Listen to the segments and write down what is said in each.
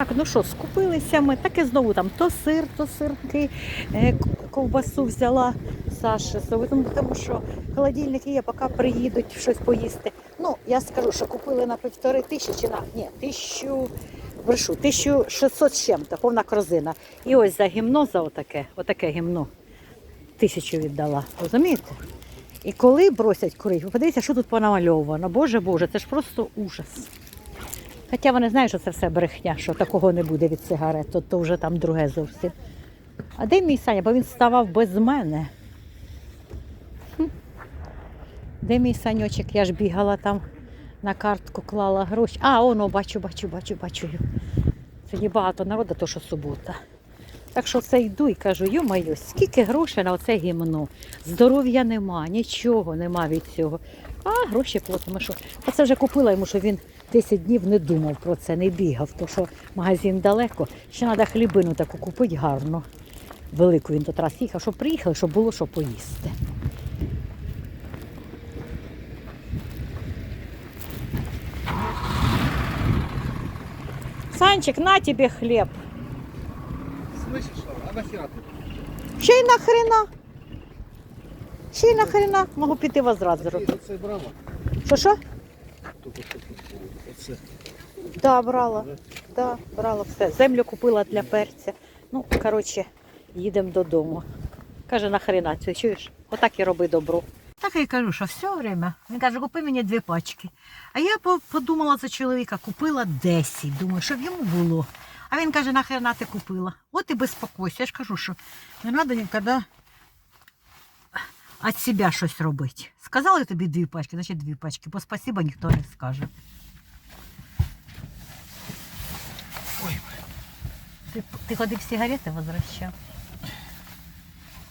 Так, ну що, скупилися ми, так і знову там то сир, то сирки, е, ковбасу взяла Саша, тому, що холодильники є, поки приїдуть щось поїсти. Ну, я скажу, що купили на півтори тисячі, на ні, тисячу, брешу, 1600 з чим-то, повна корзина. І ось за гімно, за отаке, отаке гімно, тисячу віддала, розумієте? І коли бросять курити, ви подивіться, що тут понамальовано. Боже Боже, це ж просто ужас. Хоча вони знають, що це все брехня, що такого не буде від сигарет, то, то вже там друге зовсім. А де мій Саня? Бо він ставав без мене. Де мій саньочок? Я ж бігала там на картку, клала гроші. А, оно, бачу, бачу, бачу, бачу. його. Сьогодні багато народу, то що субота. Так що це йду і кажу, йо-моє, скільки грошей на оце гімно. Здоров'я нема, нічого нема від цього. А гроші платимо. Що? А це вже купила йому, що він 10 днів не думав про це, не бігав, тому що магазин далеко. Ще треба хлібину таку купити гарну. Велику він тут раз їхав, щоб приїхали, щоб було що поїсти. Санчик, на тебе хліб. Слышишь, а нахера ты? Ще й нахрена. Ще й нахрена. Можу піти возврат зробити. Це брала? Що що? Тільки що тут було. Оце. Да, брала. Да, брала все. Землю купила для перця. Ну, коротше, їдемо додому. Каже, нахрена це, чуєш? Отак і роби добро. Так я й кажу, що все время. Він каже, купи мені дві пачки. А я подумала за чоловіка, купила 10. Думаю, щоб йому було. А він каже, нахрена ти купила? От і безпокойся. Я ж кажу, що не треба ніколи від себе щось робити. Сказали тобі дві пачки, значить дві пачки. Бо спасіба ніхто не скаже. Ой, Ти, ти ходив сигарети возвращав?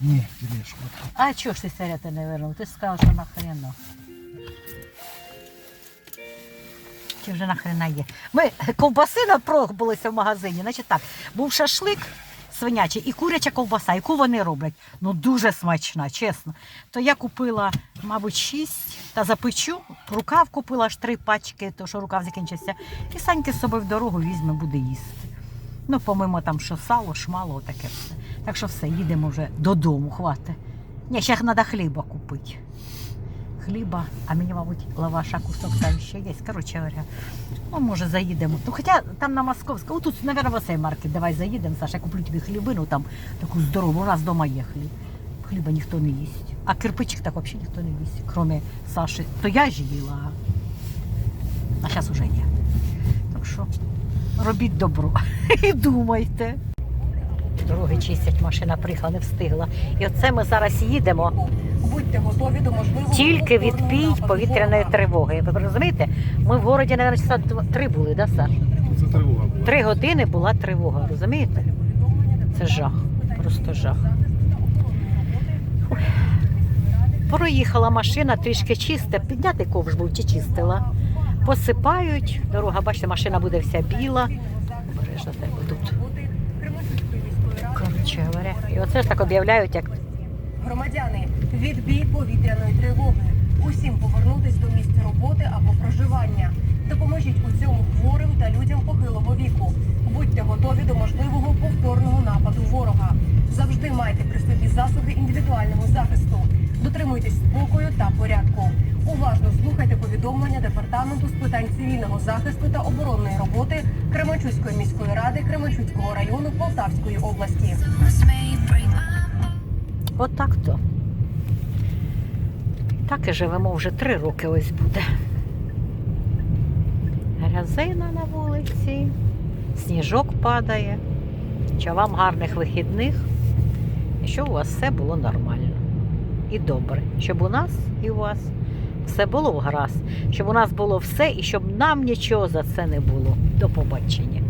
Ні, тележку. А чого ж ти сигарети не вернув? Ти ж сказав, що нахрена. Чи вже нахрена є? Ми ковбаси напробувалися в магазині. Значить так, був шашлик свинячий і куряча ковбаса, яку вони роблять. Ну дуже смачна, чесно. То я купила, мабуть, шість та запечу. Рукав купила аж три пачки, то що рукав закінчився. І Саньки з собою в дорогу візьме, буде їсти. Ну, помимо там, що сало, шмало, таке все. Так що все, їдемо вже додому, хватить. Ні, ще треба хліба купити. Хліба, а мені, мабуть, лаваша кусок там ще є. Коротше говоря, ну, може, заїдемо. Ну, хоча там на Московську, отут, мабуть, в оцей маркет, давай заїдемо, Саша, я куплю тобі хлібину, там таку здорову, у нас вдома є хліб. Хліба ніхто не їсть. А кирпичик так взагалі ніхто не їсть, крім Саші. То я ж їла, а зараз уже ні. Так що робіть добро і думайте. Дороги чистять, машина приїхала, не встигла. І оце ми зараз їдемо. Будьте готові до можливого Тільки відпій повітряної тривоги. Ви розумієте? Ми в городі, мабуть, часа три були, да, Саш? Це тривога була. Три години була тривога, розумієте? Це жах, просто жах. Ой. Проїхала машина, трішки чиста, підняти ковш був чи чистила. Посипають, дорога, бачите, машина буде вся біла. Обережно тебе тут. Коротше говоря. І оце ж так об'являють, як Громадяни, відбій повітряної тривоги. Усім повернутись до місця роботи або проживання. Допоможіть у цьому хворим та людям похилого віку. Будьте готові до можливого повторного нападу ворога. Завжди майте при собі засоби індивідуального захисту. Дотримуйтесь спокою та порядку. Уважно слухайте повідомлення департаменту з питань цивільного захисту та оборонної роботи Кременчуцької міської ради Кременчуцького району Полтавської області. Отак то. Так і живемо вже три роки ось буде. Грязина на вулиці, сніжок падає. Що вам гарних вихідних, і щоб у вас все було нормально і добре. Щоб у нас і у вас все було гаразд. Щоб у нас було все і щоб нам нічого за це не було. До побачення.